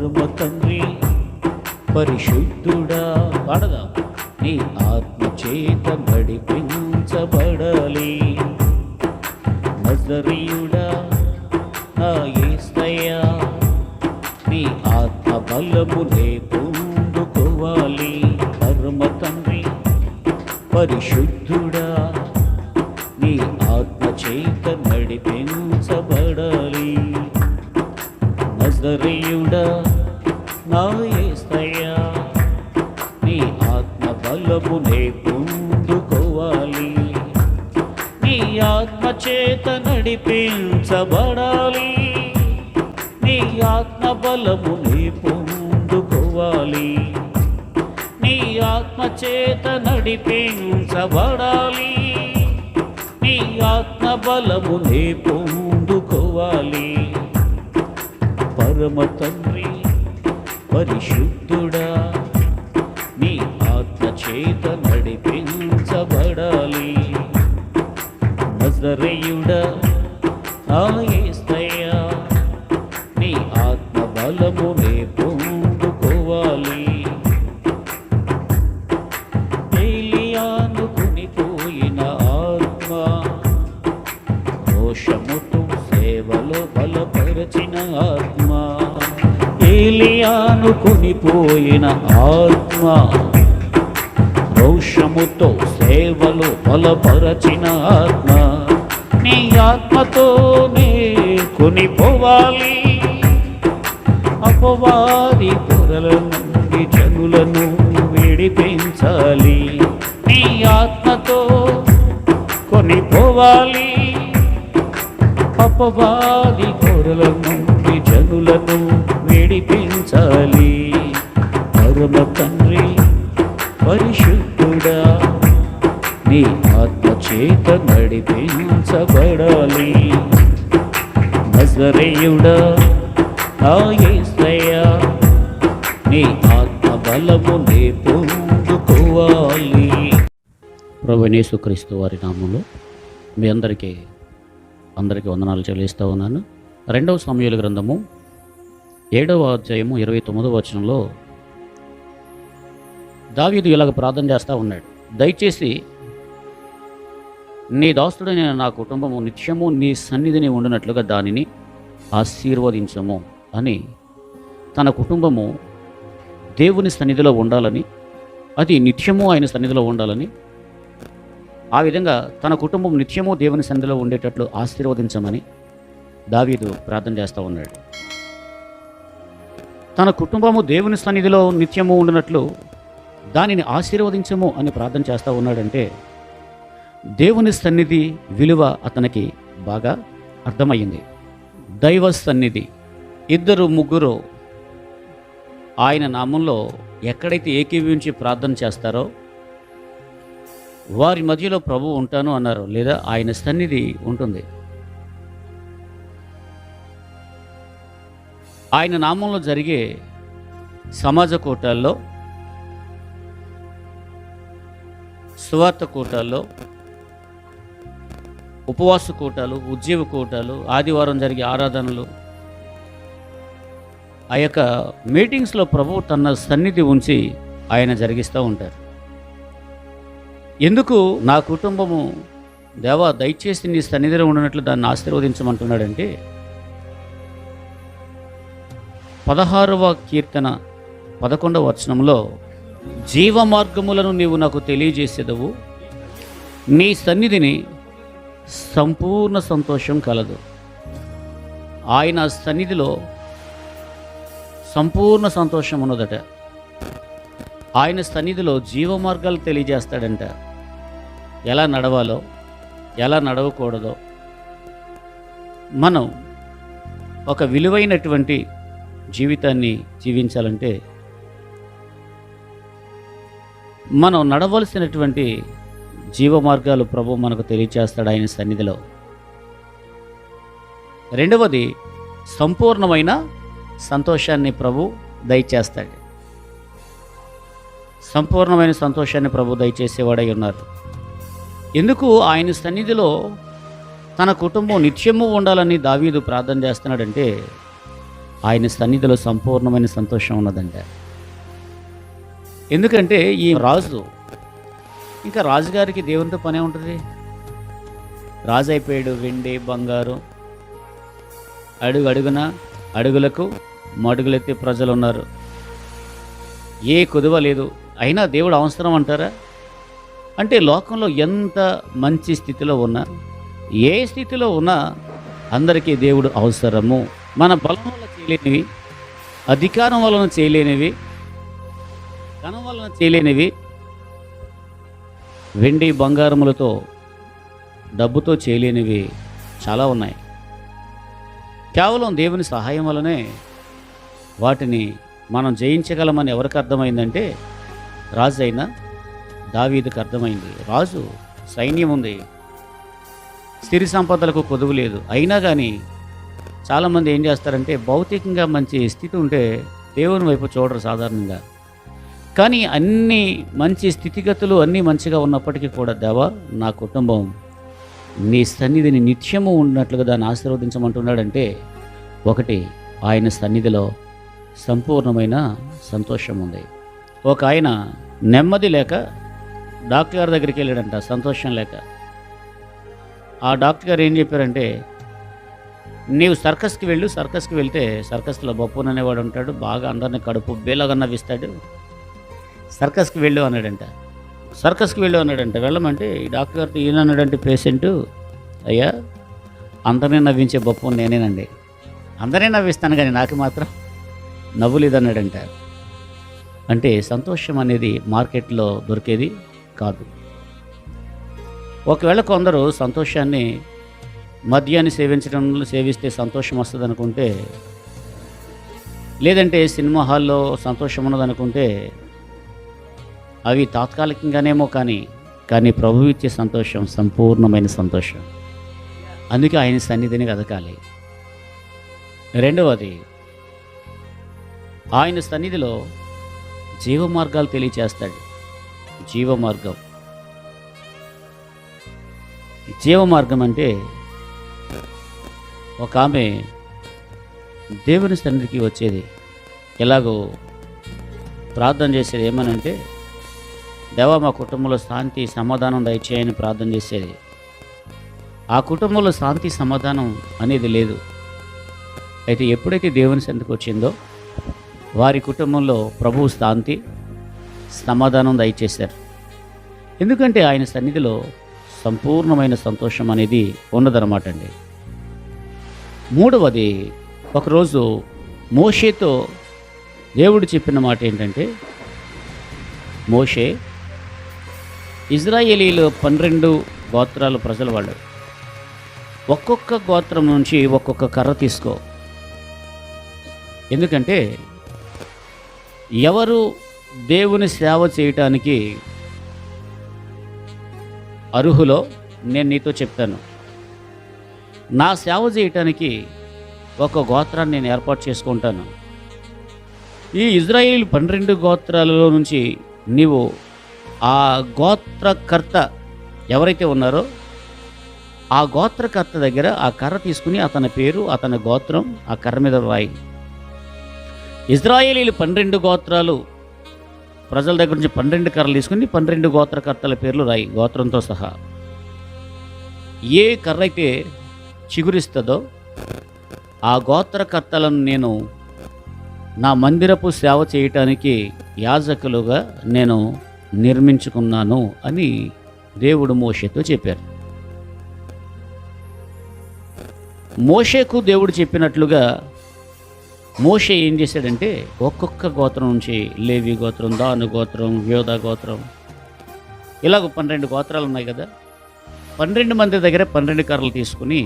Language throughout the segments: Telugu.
పరమ తండ్రి పరిశుద్ధుడా. పాడదా. నీ ఆత్మ చేత నడిపించబడాలి. నజరీయుడా నా ఏస్తయ్యా నీ ఆత్మ బలము పొందుకోవాలి పరమ తండ్రి పరిశుద్ధుడా. నీ ఆత్మ చేత నడిపించబడాలి. నజరీయుడా నా నీ ఆత్మ బలమునే పొందుకోవాలి నీ ఆత్మ చేత నడిపించబడాలి. నీ ఆత్మ బలమునే పొందుకోవాలి నీ ఆత్మ చేత నడిపించబడాలి. నీ ఆత్మ బలమునే పొందుకోవాలి పరమ తండ్రి పరిశుద్ధుడా నీ ఆత్మ చేత నడిపించబడాలి. నజరయుడా ఆయేస్తయ్యా నీ ఆత్మ బలము పొందుకోవాలి. ఏలియాను ఆత్మ దోషముతో సేవలో బలపరచిన ఆత్మ ఏలియాను కొనిపోయిన ఆత్మ రోషముతో సేవలో బలపరచిన ఆత్మ నీ ఆత్మతోనే కొనిపోవాలి. అపవాది పొరల నుండి జనులను విడిపించాలి. నీ ఆత్మతో కొనిపోవాలి. అపవాది కొరలను నుండి జనులను విడిపించాలి. పరమ తండ్రి పరిశుద్ధుడా నీ ఆత్మ చేత నడిపించబడాలి. నజరేయుడా నా నీ ఆత్మ బలమునే పొందుకోవాలి. ప్రభునేసుక్రీస్తు వారి నామంలో మీ అందరికీ అందరికీ వందనాలు చెల్లిస్తూ ఉన్నాను. రెండవ సమయాల గ్రంథము ఏడవ అధ్యాయము ఇరవై తొమ్మిదవ వచనంలో దావీదు ఇలాగ ప్రార్థన చేస్తూ ఉన్నాడు. దయచేసి నీ దాస్తుడైన నా కుటుంబము నిత్యము నీ సన్నిధిని ఉండినట్లుగా దానిని ఆశీర్వదించము అని తన కుటుంబము దేవుని సన్నిధిలో ఉండాలని అది నిత్యము ఆయన సన్నిధిలో ఉండాలని ఆ విధంగా తన కుటుంబం నిత్యము దేవుని సన్నిధిలో ఉండేటట్లు ఆశీర్వదించమని దావీదు ప్రార్థన చేస్తూ ఉన్నాడు. తన కుటుంబము దేవుని సన్నిధిలో నిత్యము ఉండినట్లు దానిని ఆశీర్వదించము అని ప్రార్థన చేస్తూ ఉన్నాడంటే దేవుని సన్నిధి విలువ అతనికి బాగా అర్థమయ్యింది. దైవ సన్నిధి ఇద్దరు ముగ్గురు ఆయన నామంలో ఎక్కడైతే ఏకీభవించి ప్రార్థన చేస్తారో వారి మధ్యలో ప్రభు ఉంటాను అన్నారు లేదా ఆయన సన్నిధి ఉంటుంది. ఆయన నామంలో జరిగే సమాజ కూటాల్లో సువార్త కూటాల్లో ఉపవాస కూటాలు ఉద్యోగ కూటాలు ఆదివారం జరిగే ఆరాధనలు ఆ యొక్క మీటింగ్స్లో ప్రభు తన సన్నిధి ఉంచి ఆయన జరిగిస్తూ ఉంటారు. ఎందుకు నా కుటుంబము దేవా దయచేసి నీ సన్నిధిలో ఉండనట్లు దాన్ని ఆశీర్వదించమంటున్నాడంటే పదహారవ కీర్తన పదకొండవ వచనంలో జీవ మార్గములను నీవు నాకు తెలియజేసేదవు నీ సన్నిధిని సంపూర్ణ సంతోషం కలదు. ఆయన సన్నిధిలో సంపూర్ణ సంతోషం ఉన్నదట. ఆయన సన్నిధిలో జీవ మార్గాలు తెలియజేస్తాడంట. ఎలా నడవాలో ఎలా నడవకూడదో మనం ఒక విలువైనటువంటి జీవితాన్ని జీవించాలంటే మనం నడవలసినటువంటి జీవ మార్గాలు ప్రభు మనకు తెలియచేస్తాడు ఆయన సన్నిధిలో. రెండవది సంపూర్ణమైన సంతోషాన్ని ప్రభు దయచేస్తాడు. సంపూర్ణమైన సంతోషాన్ని ప్రభు దయచేసేవాడై ఉన్నారు. ఎందుకు ఆయన సన్నిధిలో తన కుటుంబం నిత్యము ఉండాలని దావీదు ప్రార్థన చేస్తున్నాడంటే ఆయన సన్నిధిలో సంపూర్ణమైన సంతోషం ఉన్నదంట. ఎందుకంటే ఈ రాజు ఇంకా రాజుగారికి దేవునితో పనే ఉంటుంది. రాజు అయిపోయాడు వెండి బంగారు. అడుగు అడుగున అడుగులకు మడుగులెత్తే ప్రజలు ఉన్నారు ఏ కుదువ లేదు. అయినా దేవుడు అవసరం అంటారా? అంటే లోకంలో ఎంత మంచి స్థితిలో ఉన్నా ఏ స్థితిలో ఉన్నా అందరికీ దేవుడు అవసరము. మన బలం వల్ల చేయలేనివి అధికారం వలన చేయలేనివి ధనం వలన చేయలేనివి వెండి బంగారములతో డబ్బుతో చేయలేనివి చాలా ఉన్నాయి. కేవలం దేవుని సహాయం వలనే వాటిని మనం జయించగలమని ఎవరికి అర్థమైందంటే రాజు అయినా దావీదుకు అర్థమైంది. రాజు సైన్యం ఉంది. స్థిర సంపదలకు కొదువు లేదు. అయినా కానీ చాలామంది ఏం చేస్తారంటే భౌతికంగా మంచి స్థితి ఉంటే దేవుని వైపు చూడరు సాధారణంగా. కానీ అన్ని మంచి స్థితిగతులు అన్నీ మంచిగా ఉన్నప్పటికీ కూడా దేవా నా కుటుంబం నీ సన్నిధిని నిత్యము ఉన్నట్లుగా దాన్ని ఆశీర్వదించమంటున్నాడంటే ఒకటి ఆయన సన్నిధిలో సంపూర్ణమైన సంతోషం ఉంది. ఒక ఆయన నెమ్మది లేక డాక్టర్ గారి దగ్గరికి వెళ్ళాడంట సంతోషం లేక. ఆ డాక్టర్ గారు ఏం చెప్పారంటే నీవు సర్కస్కి వెళ్ళు సర్కస్కి వెళ్తే సర్కస్లో బొప్పున్ అనేవాడు ఉంటాడు బాగా అందరిని కడుపు బేలాగా నవ్విస్తాడు. సర్కస్కి వెళ్ళు అన్నాడంట. సర్కస్కి వెళ్ళు అన్నాడంట. వెళ్ళమంటే ఈ డాక్టర్ గారితో ఈయన అన్నాడంటే పేషెంట్ అయ్యా అందరినీ నవ్వించే బొప్పు నేనేనండి. అందరినీ నవ్విస్తాను కానీ నాకు మాత్రం నవ్వు లేదన్నాడంట అంటే సంతోషం అనేది మార్కెట్లో దొరికేది కాదు. ఒకవేళ కొందరు సంతోషాన్ని మద్యాన్ని సేవించడం సేవిస్తే సంతోషం వస్తుంది అనుకుంటే లేదంటే సినిమా హాల్లో సంతోషం ఉన్నదనుకుంటే అవి తాత్కాలికంగానేమో కానీ కానీ ప్రభు ఇచ్చే సంతోషం సంపూర్ణమైన సంతోషం. అందుకే ఆయన సన్నిధిని వెతకాలి. రెండవది ఆయన సన్నిధిలో జీవ మార్గాలు తెలియచేస్తాడు. జీవ మార్గం జీవ మార్గం అంటే ఒక ఆమె దేవుని తండ్రికి వచ్చేది. ఎలాగో ప్రార్థన చేసేది ఏమనంటే దేవా మా కుటుంబంలో శాంతి సమాధానం దయచేయని ప్రార్థన చేసేది. ఆ కుటుంబంలో శాంతి సమాధానం అనేది లేదు. అయితే ఎప్పుడైతే దేవుని సంతకు వచ్చిందో వారి కుటుంబంలో ప్రభువు శాంతి సమాధానం దయచేశారు. ఎందుకంటే ఆయన సన్నిధిలో సంపూర్ణమైన సంతోషం అనేది ఉన్నదన్నమాట అండి. మూడవది ఒకరోజు మోషేతో దేవుడు చెప్పిన మాట ఏంటంటే మోషే ఇజ్రాయేలీలు పన్నెండు గోత్రాలు ప్రజల వాళ్ళు. ఒక్కొక్క గోత్రం నుంచి ఒక్కొక్క కర్ర తీసుకో. ఎందుకంటే ఎవరు దేవుని సేవ చేయటానికి అర్హులో నేను నీతో చెప్తాను. నా సేవ చేయటానికి ఒక గోత్రాన్ని నేను ఏర్పాటు చేసుకుంటాను. ఈ ఇజ్రాయిల్ పన్నెండు గోత్రాలలో నుంచి నీవు ఆ గోత్రకర్త ఎవరైతే ఉన్నారో ఆ గోత్రకర్త దగ్గర ఆ కర్ర తీసుకుని అతని పేరు అతని గోత్రం ఆ కర్ర మీద రాయి ఇజ్రాయేలీలు పన్నెండు గోత్రాలు ప్రజల దగ్గర నుంచి పన్నెండు కర్రలు తీసుకుని పన్నెండు గోత్రకర్తల పేర్లు రాయి గోత్రంతో సహా. ఏ కర్ర అయితే చిగురిస్తుందో ఆ గోత్రకర్తలను నేను నా మందిరపు సేవ చేయటానికి యాజకులుగా నేను నిర్మించుకున్నాను అని దేవుడు మోషేతో చెప్పారు. మోషేకు దేవుడు చెప్పినట్లుగా మోషే ఏం చేశాడంటే ఒక్కొక్క గోత్రం నుంచి లేవి గోత్రం దాను గోత్రం యోధా గోత్రం ఇలాగ పన్నెండు గోత్రాలు ఉన్నాయి కదా పన్నెండు మంది దగ్గర పన్నెండు కర్రలు తీసుకుని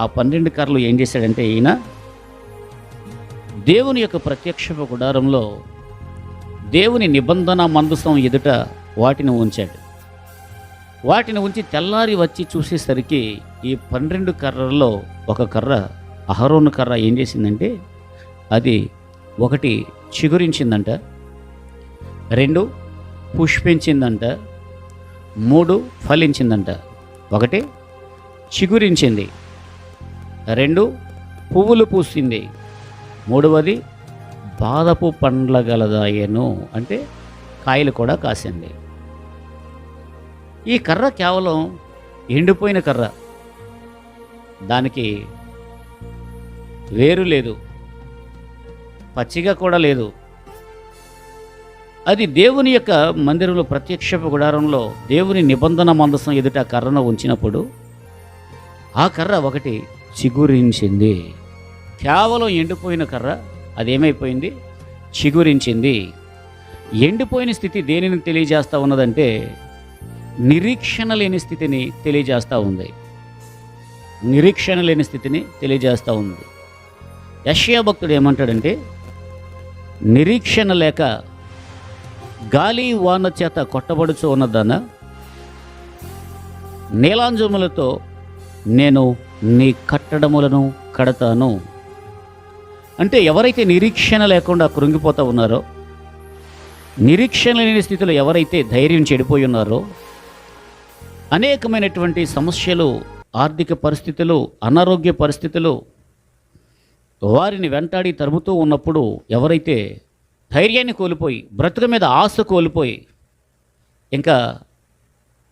ఆ పన్నెండు కర్రలు ఏం చేశాడంటే ఈయన దేవుని యొక్క ప్రత్యక్ష గుడారంలో దేవుని నిబంధన మందసం ఎదుట వాటిని ఉంచాడు. వాటిని ఉంచి తెల్లారి వచ్చి చూసేసరికి ఈ పన్నెండు కర్రల్లో ఒక కర్ర అహరోను కర్ర ఏం చేసిందంటే అది ఒకటి చిగురించిందంట. రెండు పుష్పించిందంట. మూడు ఫలించిందంట. ఒకటి చిగురించింది. రెండు పువ్వులు పూసింది. మూడవది బాదపు పండ్ల గలదాయను అంటే కాయలు కూడా కాసింది. ఈ కర్ర కేవలం ఎండిపోయిన కర్ర. దానికి వేరు లేదు. పచ్చిగా కూడా లేదు. అది దేవుని యొక్క మందిరంలో ప్రత్యక్షపు గుడారంలో దేవుని నిబంధన మందసం ఎదుట కర్రను ఉంచినప్పుడు ఆ కర్ర ఒకటి చిగురించింది. కేవలం ఎండిపోయిన కర్ర అదేమైపోయింది? చిగురించింది. ఎండిపోయిన స్థితి దేనిని తెలియజేస్తూ ఉన్నదంటే నిరీక్షణ లేని స్థితిని తెలియజేస్తూ ఉంది. నిరీక్షణ లేని స్థితిని తెలియజేస్తూ ఉంది. యశ్యా భక్తుడు ఏమంటాడంటే నిరీక్షణ లేక గాలి వాన చేత కొట్టబడుచు ఉన్నదన నీలాంజములతో నేను నీ కట్టడములను కడతాను. అంటే ఎవరైతే నిరీక్షణ లేకుండా కృంగిపోతూ ఉన్నారో నిరీక్షణ లేని స్థితిలో ఎవరైతే ధైర్యం చెడిపోయి ఉన్నారో అనేకమైనటువంటి సమస్యలు ఆర్థిక పరిస్థితులు అనారోగ్య పరిస్థితులు వారిని వెంటాడి తరుముతూ ఉన్నప్పుడు ఎవరైతే ధైర్యాన్ని కోల్పోయి బ్రతుకు మీద ఆశ కోల్పోయి ఇంకా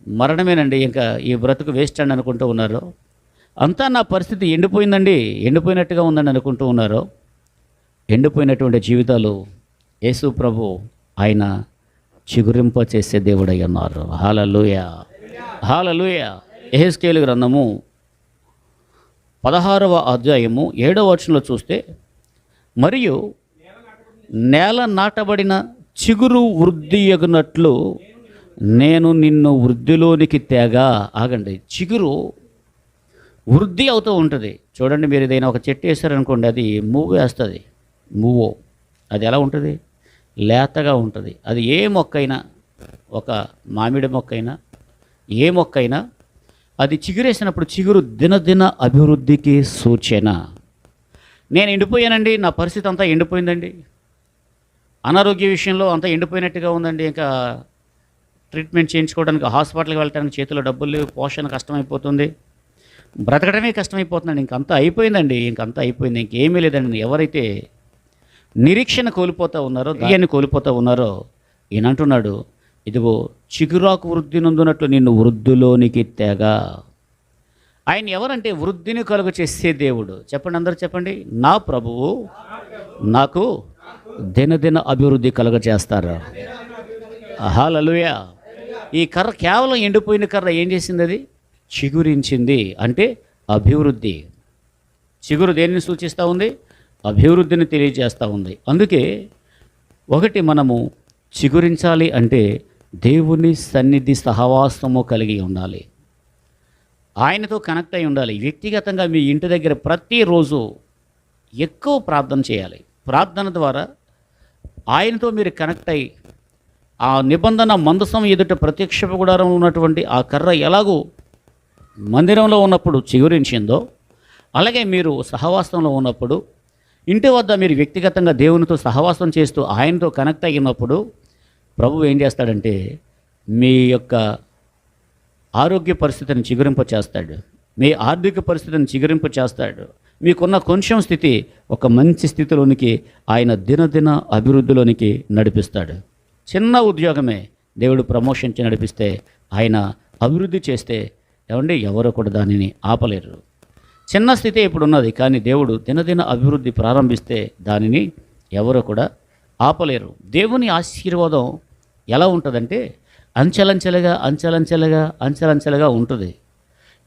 మరణమేనండి ఇంకా ఈ బ్రతుకు వేస్ట్ అని అనుకుంటూ ఉన్నారో అంతా నా పరిస్థితి ఎండిపోయిందండి ఎండిపోయినట్టుగా ఉందని అనుకుంటూ ఉన్నారో ఎండిపోయినటువంటి జీవితాలు యేసు ప్రభు ఆయన చిగురింప చేసే దేవుడై ఉన్నారు. హాలలుయ. హాలలుయ. ఎహెస్కేలు గ్రంథము పదహారవ అధ్యాయము ఏడవ వచనంలో చూస్తే మరియు నేల నాటబడిన చిగురు వృద్ధి ఎగునట్లు నేను నిన్ను వృద్ధిలోనికి తేగా. ఆగండి చిగురు వృద్ధి అవుతూ ఉంటుంది. చూడండి మీరు ఏదైనా ఒక చెట్టు వేసారనుకోండి అది మూవ్ వేస్తుంది మూవో. అది ఎలా ఉంటుంది? లేతగా ఉంటుంది. అది ఏ మొక్క అయినా ఒక మామిడి మొక్కైనా ఏ మొక్క అయినా అది చిగురేసినప్పుడు చిగురు దినదిన అభివృద్ధికి సూచన. నేను ఎండిపోయానండి నా పరిస్థితి అంతా ఎండిపోయిందండి. అనారోగ్య విషయంలో అంతా ఎండిపోయినట్టుగా ఉందండి. ఇంకా ట్రీట్మెంట్ చేయించుకోవడానికి హాస్పిటల్కి వెళ్ళడానికి చేతిలో డబ్బులు లేవు పోషణ కష్టమైపోతుంది. బ్రతకడమే కష్టమైపోతుందండి. ఇంకంతా అయిపోయిందండి ఇంకంతా అయిపోయింది. ఇంకేమీ లేదండి. ఎవరైతే నిరీక్షణ కోల్పోతూ ఉన్నారో ధైర్యాన్ని కోల్పోతూ ఉన్నారో ఈయనంటున్నాడు ఇదిగో చిగురాకు వృద్ధి నందునట్లు నిన్ను వృద్ధిలోనికి తేగా. ఆయన ఎవరంటే వృద్ధిని కలుగ చేసే దేవుడు? చెప్పండి అందరూ చెప్పండి. నా ప్రభువు నాకు దినదిన అభివృద్ధి కలుగ చేస్తారు? హాలలుయ ఈ కర్ర కేవలం ఎండిపోయిన కర్ర ఏం చేసింది అది చిగురించింది. అంటే అభివృద్ధి. చిగురు దేనిని సూచిస్తూ ఉంది? అభివృద్ధిని తెలియజేస్తూ ఉంది. అందుకే ఒకటి మనము చిగురించాలి అంటే దేవుని సన్నిధి సహవాసము కలిగి ఉండాలి. ఆయనతో కనెక్ట్ అయి ఉండాలి. వ్యక్తిగతంగా మీ ఇంటి దగ్గర ప్రతిరోజు ఎక్కువ ప్రార్థన చేయాలి. ప్రార్థన ద్వారా ఆయనతో మీరు కనెక్ట్ అయ్యి ఆ నిబంధన మందసం ఎదుట ప్రత్యక్ష గుడారంలో ఉన్నటువంటి ఆ కర్ర ఎలాగో మందిరంలో ఉన్నప్పుడు చిగురించిందో అలాగే మీరు సహవాసంలో ఉన్నప్పుడు ఇంటి వద్ద మీరు వ్యక్తిగతంగా దేవునితో సహవాసం చేస్తూ ఆయనతో కనెక్ట్ అయినప్పుడు ప్రభు ఏం చేస్తాడంటే మీ యొక్క ఆరోగ్య పరిస్థితిని చిగురింప చేస్తాడు. మీ ఆర్థిక పరిస్థితిని చిగురింప చేస్తాడు. మీకున్న కొంచెం స్థితి ఒక మంచి స్థితిలోనికి ఆయన దినదిన అభివృద్ధిలోనికి నడిపిస్తాడు. చిన్న ఉద్యోగమే దేవుడు ప్రమోషన్ నడిపిస్తే ఆయన అభివృద్ధి చేస్తే ఏమండి ఎవరు కూడా దానిని ఆపలేరు. చిన్న స్థితి ఇప్పుడు ఉన్నది కానీ దేవుడు దినదిన అభివృద్ధి ప్రారంభిస్తే దానిని ఎవరు కూడా ఆపలేరు. దేవుని ఆశీర్వాదం ఎలా ఉంటుందంటే అంచెలంచెలుగా అంచెలంచెలుగా అంచెలంచెలుగా ఉంటుంది.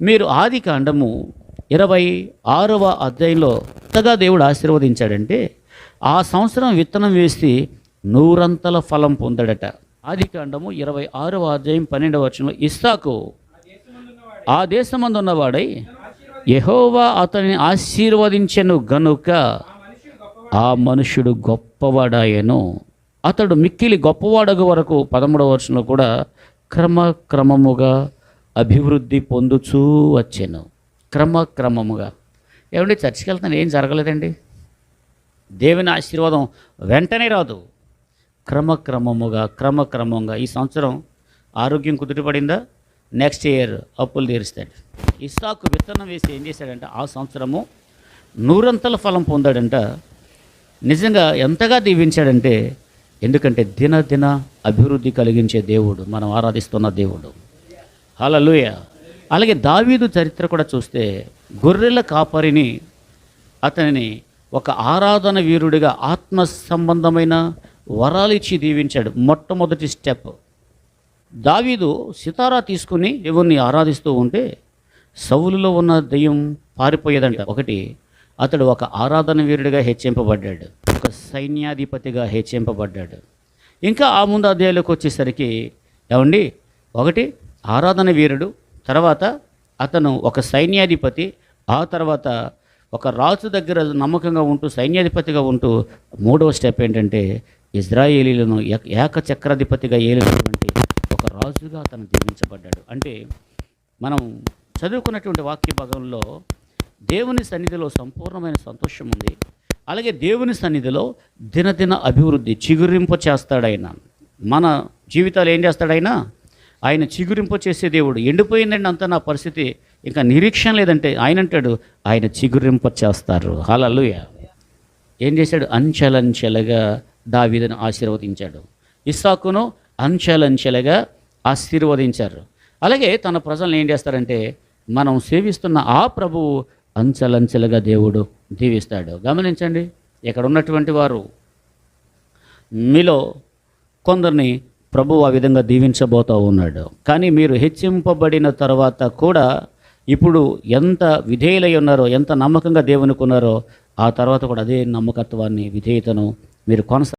మీరు ఆది కాండము ఇరవై ఆరవ అధ్యాయంలో కొత్తగా దేవుడు ఆశీర్వదించాడంటే ఆ సంవత్సరం విత్తనం వేసి నూరంతల ఫలం పొందాడట. ఆది కాండము ఇరవై ఆరవ అధ్యాయం పన్నెండవ వచనంలో ఇస్సాకు ఆ దేశమందు ఉన్నవాడై యెహోవా అతనిని ఆశీర్వదించెను గనుక ఆ మనుష్యుడు గొప్పవాడాయను. అతడు మిక్కిలి గొప్పవాడగ వరకు పదమూడవ వర్షంలో కూడా క్రమక్రమముగా అభివృద్ధి పొందుచూ వచ్చాను. క్రమక్రమముగా. ఏమండి చర్చికి వెళ్తాను ఏం జరగలేదండి? దేవుని ఆశీర్వాదం వెంటనే రాదు. క్రమక్రమముగా క్రమక్రమంగా ఈ సంవత్సరం ఆరోగ్యం కుదుటపడిందా? నెక్స్ట్ ఇయర్ అప్పులు తీరుస్తాడు. ఇస్సాకు విత్తనం వేసి ఏం చేశాడంటే ఆ సంవత్సరము నూరంతల ఫలం పొందాడంట. నిజంగా ఎంతగా దీవించాడంటే ఎందుకంటే దినదిన అభివృద్ధి కలిగించే దేవుడు మనం ఆరాధిస్తున్న దేవుడు. హల్లెలూయా. అలాగే దావీదు చరిత్ర కూడా చూస్తే గొర్రెల కాపరిని అతనిని ఒక ఆరాధన వీరుడిగా ఆత్మ సంబంధమైన వరాలిచ్చి దీవించాడు. మొట్టమొదటి స్టెప్. దావీదు సితారా తీసుకుని దేవుణ్ణి ఆరాధిస్తూ ఉంటే సౌలులో ఉన్న దెయ్యం పారిపోయేదంట. ఒకటి అతడు ఒక ఆరాధన వీరుడిగా హెచ్చింపబడ్డాడు ఒక సైన్యాధిపతిగా హెచ్చింపబడ్డాడు. ఇంకా ఆ ముందు అధ్యాయులకు వచ్చేసరికి ఏమండి? ఒకటి ఆరాధన వీరుడు తర్వాత అతను ఒక సైన్యాధిపతి ఆ తర్వాత ఒక రాజు దగ్గర నమ్మకంగా ఉంటూ సైన్యాధిపతిగా ఉంటూ మూడవ స్టెప్ ఏంటంటే ఇజ్రాయేలీలను ఏక- చక్రాధిపతిగా ఏలినటువంటి ఒక రాజుగా అతను దీవించబడ్డాడు అంటే మనం చదువుకున్నటువంటి వాక్య భాగంలో దేవుని సన్నిధిలో సంపూర్ణమైన సంతోషం ఉంది. అలాగే దేవుని సన్నిధిలో దినదిన అభివృద్ధి చిగురింప చేస్తాడాయన మన జీవితాలు ఏం చేస్తాడైనా? ఆయన చిగురింప చేసే దేవుడు. ఎండిపోయిందండి అంత నా పరిస్థితి. ఇంకా నిరీక్షణ లేదంటే ఆయన అంటాడు ఆయన చిగురింప చేస్తారు. హలలుయ ఏం చేశాడు? అంచెలంచెలగా దావీదను ఆశీర్వదించాడు. ఇస్సాకును అంచెలంచెలగా ఆశీర్వదించారు. అలాగే తన ప్రజలను ఏం చేస్తారంటే మనం సేవిస్తున్న ఆ ప్రభువు అంచెలంచెలుగా దేవుడు దీవిస్తాడు. గమనించండి ఇక్కడ ఉన్నటువంటి వారు? మీలో కొందరిని ప్రభు ఆ విధంగా దీవించబోతూ ఉన్నాడు. కానీ మీరు హెచ్చింపబడిన తర్వాత కూడా ఇప్పుడు ఎంత విధేయులై ఉన్నారో ఎంత నమ్మకంగా దేవునికి ఉన్నారో ఆ తర్వాత కూడా అదే నమ్మకత్వాన్ని విధేయతను మీరు కొనసా